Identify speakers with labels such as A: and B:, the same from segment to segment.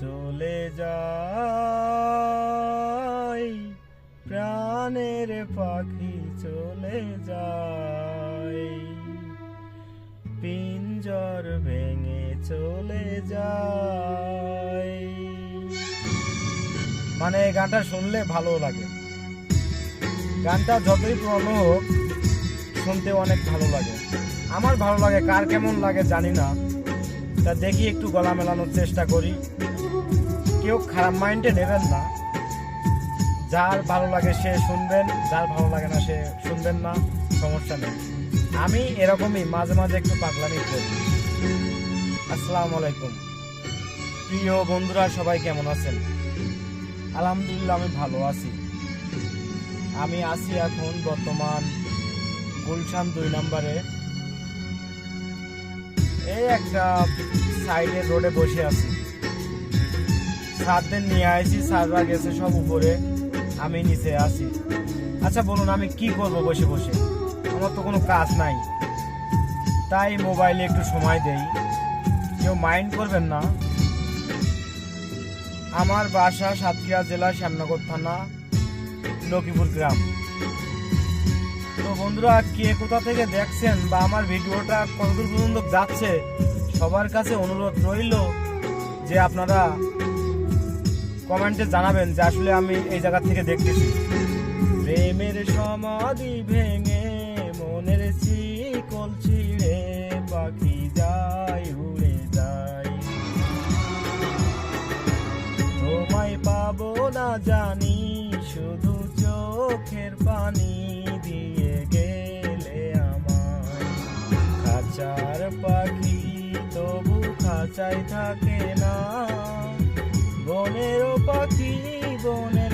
A: চলে যায় প্রাণের পাখি চলে যায় পিঞ্জর ভেঙে চলে যায় মানে এই গানটা শুনলে ভালো লাগে। গানটা যতই পুরনো হোক, শুনতে অনেক ভালো লাগে। আমার ভালো লাগে, কার কেমন লাগে জানি না। তা দেখি একটু গলা মেলানোর চেষ্টা করি। কেউ খারাপ মাইন্ডে নেবেন না। যার ভালো লাগে সে শুনবেন, যার ভালো লাগে না সে শুনবেন না, সমস্যা নেই। আমি এরকমই মাঝে মাঝে একটু পাগলামি করি। আসসালামু আলাইকুম। প্রিয় বন্ধুরা, সবাই কেমন আছেন? আলহামদুলিল্লাহ, আমি ভালো আছি। আমি আছি এখন বর্তমান গুলশান দুই নম্বরে। এই একটা সাইডে রোডে বসে আছি। সারদের নিয়ে আসি সাররা গেছে সব উপরে। আমি নিচে আছি। আচ্ছা বলুন, আমি কি করব বসে বসে? আমার তো কোনো কাজ নাই। তাই মোবাইলে একটু সময় দেই। কেউ মাইন্ড করবেন না। আমার বাসা সাতক্ষীরা জেলা শ্যামনগর থানা, লক্ষ্মীপুর গ্রাম। তো বন্ধুরা, কে কোথা থেকে দেখছেন বা আমার ভিডিওটা কতদূর পর্যন্ত যাচ্ছে সবার কাছে অনুরোধ রইল যে আপনারা কমেন্টে জানাবেন যে আসলে আমি এই জায়গা থেকে দেখতেছি। প্রেমের সমাধি ভেঙে মনের শিকল ছিঁড়ে পাখি যায়, উড়ে যায়। তোমায় পাবো না জানি, শুধু চোখের পানি দিয়ে গেলে আমার খাঁচার পাখি তবু খাঁচায় থাকে না। বনেরও পাখি বনের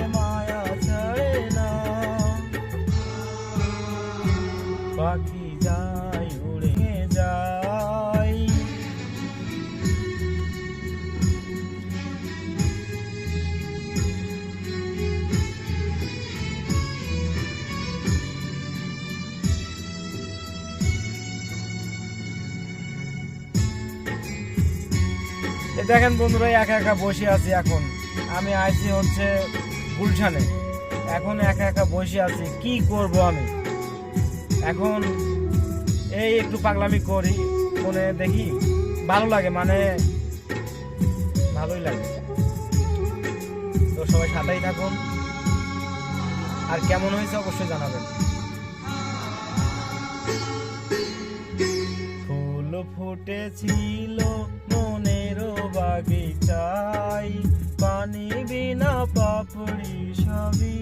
A: দেখেন বন্ধুরা একা একা বসে আছি এখন। আমি আইছি হচ্ছে গুলশানে। এখন একা একা বসে আছি, কি করব আমি? এখন এই একটু পাগলামি করি ফোনে দেখি, ভালো লাগে মানে ভালোই লাগে। তো সবাই সাথেই থাকুন। আর কেমন হয়েছে অবশ্যই জানাবেন। ফুল ফুটেছিল পাপড়ি সবই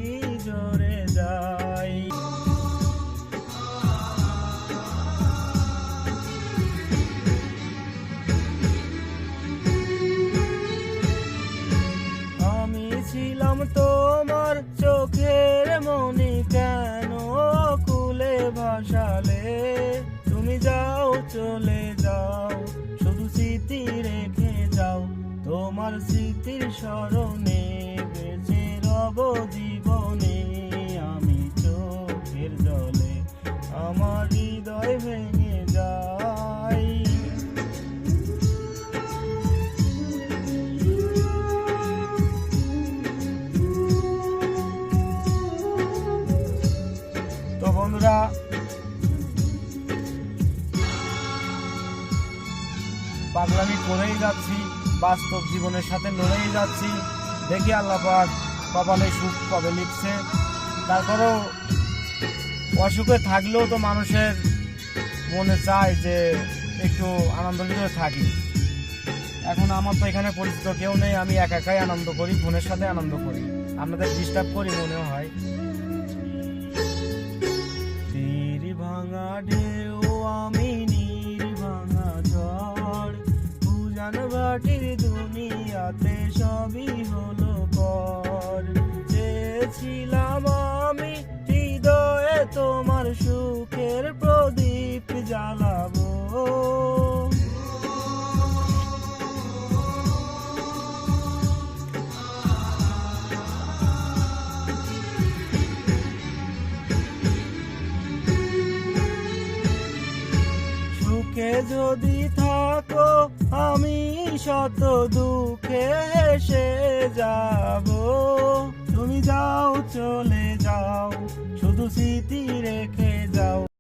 A: জরে যায় আমি ছিলাম তোমার চোখের মনি কেন কুলে ভাসালে? তুমি যাও, চলে যাও, শুধু স্মৃতি রেখে যাও, তোমার স্মৃতির স্মরণে জীবনে আমি চোখের জলে আমার হৃদয় ভেঙে যায়। তো বন্ধুরা, পাগলামি করেই যাচ্ছি, বাস্তব জীবনের সাথে লড়েই যাচ্ছি, দেখি আল্লাহ পাক কপালে সুখ কবে লিখছে তারপরেও অসুখে থাকলেও তো মানুষের মনে চায় যে একটু আনন্দ আনন্দিত থাকি। এখন আমার তো এখানে পরিচিত কেউ নেই, আমি একা একাই আনন্দ করি ফোনের সাথে আনন্দ করি। আপনাদের ডিস্টার্ব করি মনে হয়। আমি ঝড়। দুনিয়াতে সবই হলো চেয়েছিলাম আমি হৃদয়ে তোমার সুখের প্রদীপ জ্বালাবো। সুখে যদি থাকো, আমি শত দুঃখে ভেসে যাব। তুমি যাও চলে যাও শুধু স্মৃতি রেখে যাও।